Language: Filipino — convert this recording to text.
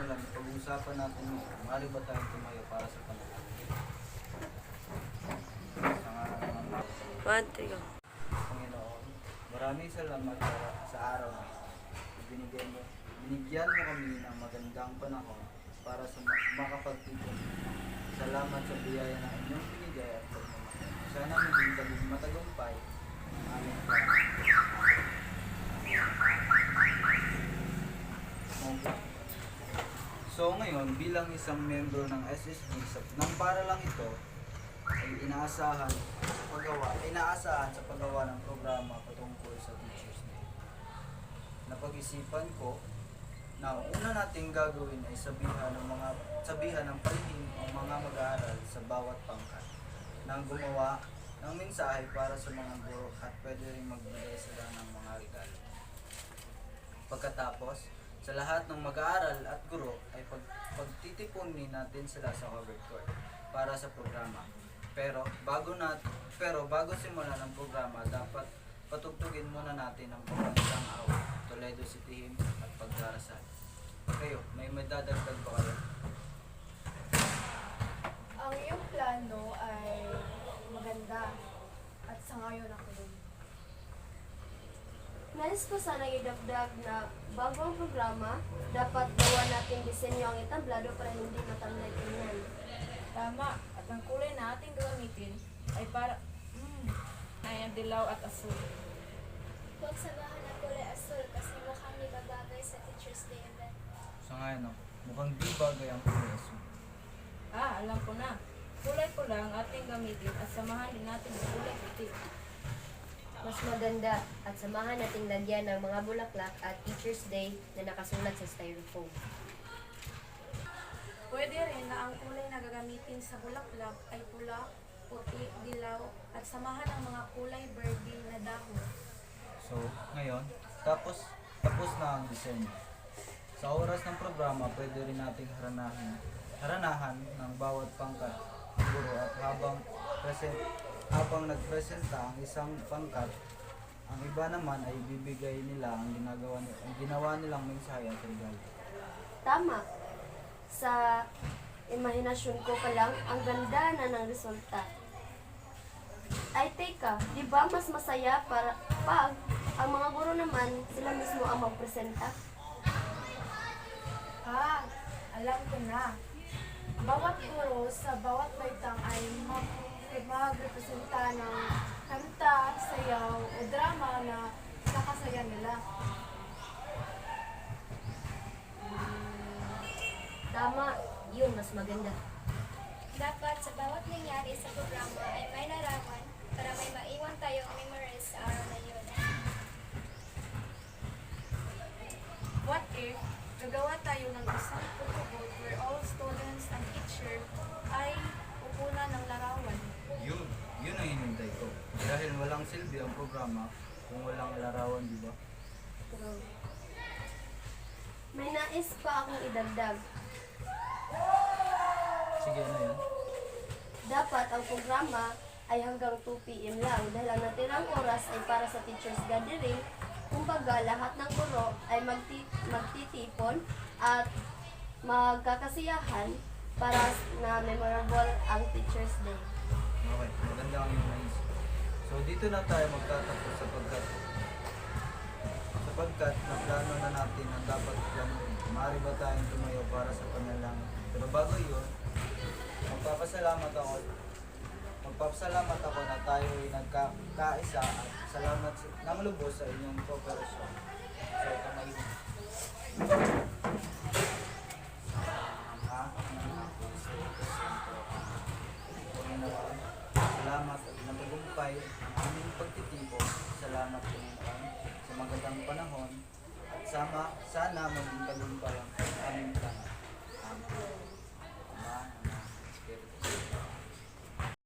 simulan, pag-uusapan natin ngayon, maaari ba tayong tumayo para sa panalangin? Sa ngalan ng Ama, One, two, go. Panginoon, maraming salamat para sa araw na ito. Binigyan mo, binigyan mo kami ng magandang panahon para sa ma- makapagtipon. Salamat sa biyaya na inyong binigay at pagmamahal. Sana maging tagong matagumpay ang aming plano. So ngayon, bilang isang member ng SSG, sa, nang para lang ito, ay inaasahan sa paggawa, inaasahan sa paggawa ng programa patungkol sa Teachers Day. Napag-isipan ko na una nating gagawin ay sabihan ng mga sabihan ng palihim ang mga mag-aaral sa bawat pangkat nang gumawa ng mensahe para sa mga guro at pwede rin magbigay sila ng mga regalo. Pagkatapos, sa lahat ng mag-aaral at guro ay pag, pagtitipunin natin sila sa covered court para sa programa. Pero bago nat pero bago simulan ang programa, dapat patugtugin muna natin ang pagkakasang awit, Toledo City Hymn at pagdarasal. Kayo, may madadagdag ba kayo? Ang iyong plano ay maganda at sa ngayon ako din. Nais ko sana idagdag na bago ang programa, dapat gawa natin disenyo ang entablado para hindi matamlay tingnan. Tama, at ang kulay na ating gagamitin ay para mm, ay ang dilaw at asul. Huwag samahan ng kulay asul kasi mukhang di babagay sa Teacher's Day event. Sa ngayon ako, mukhang di bagay ang kuleso. Ah, alam ko na. Kulay pula ang ating gamitin at samahan din natin ng kulay puti. Mas maganda at samahan nating lagyan ng mga bulaklak at Teacher's Day na nakasulat sa styrofoam. Pwede rin na ang kulay na gagamitin sa bulaklak ay pula, puti, dilaw, at samahan ng mga kulay burgundy na dahon. So, ngayon, tapos tapos na ang disenyo. Sa oras ng programa, pwede rin nating haranahan, haranahan ng bawat pangkat ng guro at habang present habang nagpresenta ang isang pangkat, ang iba naman ay bibigay nila ang ginagawa ni- ang ginawa nilang mensahe at regalo. Tama. Sa imahinasyon ko pa lang, ang ganda na ng resulta. Ay teka, di ba mas masaya para pag ang mga guro naman sila mismo ang magpresenta? Ah, alam ko na. Bawat guro sa bawat baitang ay mag- magrepresenta ng kanta, sayaw, o drama na nakasaya nila. Tama, yun mas maganda. Dapat sa bawat nangyari sa programa ay may larawan para may maiwan tayong memories sa araw na yun. What if gagawa tayo ng isang photobooth walang silbi ang programa kung walang larawan, di ba? May nais pa akong idagdag. Sige, ano yan? Dapat ang programa ay hanggang 2 p.m. lang dahil ang natirang oras ay para sa teacher's gathering. Kumbaga, lahat ng guro ay magti- magtitipon at magkakasiyahan para na memorable ang Teacher's Day. Okay, maganda ang iyong dito na tayo magtatapos sapagkat sapagkat na plano na natin ang dapat planuhin. Maaari ba tayong tumayo para sa panalangin? Pero bago yun, magpapasalamat ako magpapasalamat ako na tayo ay nagkakaisa at salamat sa, ng lubos sa inyong kooperasyon. So ito may Ama, Anak, Espiritu Santo. Panginoon, salamat at natagumpay ang aming pagtitipon. Salamat Panginoon sa magandang panahon at sama, sana maging tagumpay ang aming plano. Amen. Ama,